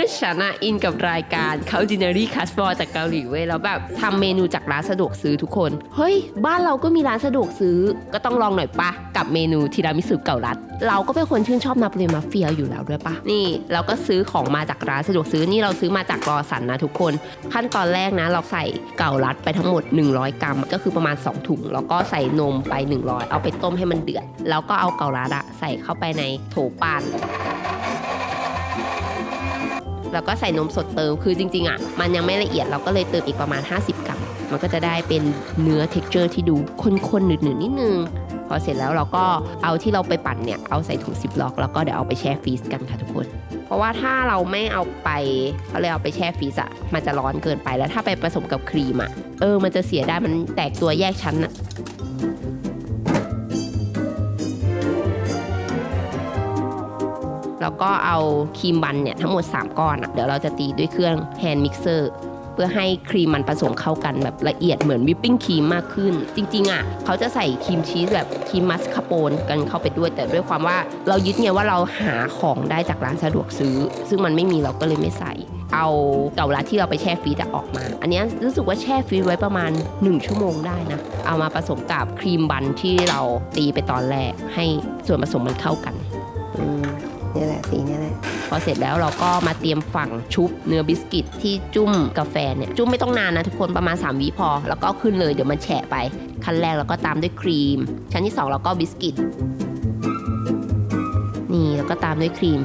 มื่อฉันอะอินกับรายการ Culinary c a s t f o r จากเกาหลีเว้ยแล้วแบบทำเมนูจากร้านสะดวกซื้อทุกคน เฮ้ย บ้านเราก็มีร้านสะดวกซื้อก็ต้องลองหน่อยปะกับเมนูทีรามิสุเก่ารัด เราก็เป็นคนชื่นชอบนาโปลีมาเฟียอยู่แล้วด้วยปะนี่ เราก็ซื้อของมาจากร้านสะดวกซื้อนี่เราซื้อมาจากรอสันนะทุกคน ขั้นตอนแรกนะ เราใส่เก่ารัดไปทั้งหมด 100 กรัม ก็คือประมาณ 2 ถุง แล้วก็ใส่นมไป 100 เอาไปต้มให้มันเดือดแล้วก็เอาเก่ารัดอะใส่เข้าไปในโถปั้น แล้วก็ใส่นมสดเติมคือจริงๆอะมันยังไม่ละเอียดเราก็เลยเติมอีกประมาณ 50 กรัม มันก็จะได้เป็นเนื้อเท็กเจอร์ที่ดูข้นๆหนืดๆนิดนึงพอเสร็จแล้วเราก็เอาที่เราไปปั่นเนี่ยเอาใส่ถุงซิปล็อกแล้วก็เดี๋ยวเอาไปแช่ฟรีซกันค่ะทุกคน เพราะว่าถ้าเราไม่เอาไปเขาเลยเอาไปแช่ฟรีซอะมันจะร้อนเกินไปแล้วถ้าไปผสมกับครีมอะเออมันจะเสียได้มันแตกตัวแยกชั้นอะ แล้วก็เอาครีมบันเนี่ยทั้งหมด 3 ก้อนอะเดี๋ยวเราจะตีด้วยเครื่องแฮนด์มิกเซอร์เพื่อให้ครีมมันผสมเข้ากันแบบละเอียดเหมือนวิปปิ้งครีมมากขึ้น จริงๆอะเขาจะใส่ครีมชีสแบบครีมมัสคาโปนกันเข้าไปด้วยแต่ด้วยความว่าเรายึดไงว่าเราหาของได้จากร้านสะดวกซื้อ ซึ่งมันไม่มีเราก็เลยไม่ใส่ เอาเกาลัดที่เราไปแช่ฟรีซอะออกมา อันนี้รู้สึกว่าแช่ฟรีไว้ประมาณ 1 ชั่วโมงได้นะ เอามาผสมกับครีมบันที่เราตีไปตอนแรกให้ส่วนผสมมันเข้ากัน นี่แหละสีนี่แหละพอเสร็จแล้วเราก็มาเตรียมฝั่งชุบเนื้อบิสกิตที่จุ่มกาแฟเนี่ยจุ่มไม่ต้องนานนะทุกคนประมาณ3วิพอ แล้วก็ขึ้นเลยเดี๋ยวมันแฉะไป ขั้นแรกแล้วก็ตามด้วยครีม ชั้นที่2แล้วก็บิสกิตนี่แล้วก็ตามด้วยครีม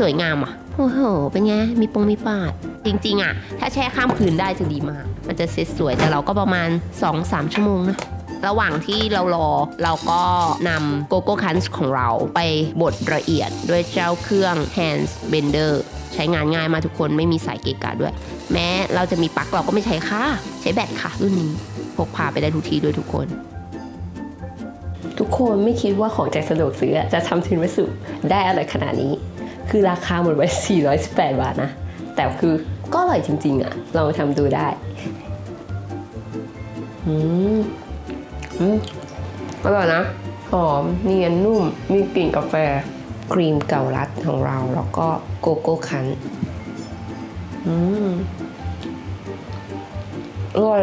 สวยงามอะโอ้โห เป็นไง มีปงมีปาด จริง ๆ อะ ถ้าแช่ข้ามคืนได้จะดีมาก มันจะเสร็จสวย แต่เราก็ประมาณ 2-3 ชั่วโมงนะ ระหว่างที่เรารอเราก็นำโกโก้คันส์ของเราไปบดละเอียดด้วยเจ้าเครื่อง Hands Blender ใช้งานง่ายมาทุกคนไม่มีสายเกกะด้วย แม้เราจะมีปลั๊กเราก็ไม่ใช้ค่ะ ใช้แบตค่ะ รุ่นนี้พกพาไปได้ทุกที่ด้วยทุกคน ทุกคนไม่คิดว่าของจากสะดวกซื้อจะทำทินวัสดุได้อะไรขนาดนี้ คือราคาหมดไป 418 บาทนะ แต่คือก็อร่อยจริง ๆอะลองทำดูได้ อืม อืมอร่อยนะ หอมเนียนนุ่ม มีกลิ่นกาแฟ ครีมเกาลัดของเรา แล้วก็โกโก้คันอืมอร่อย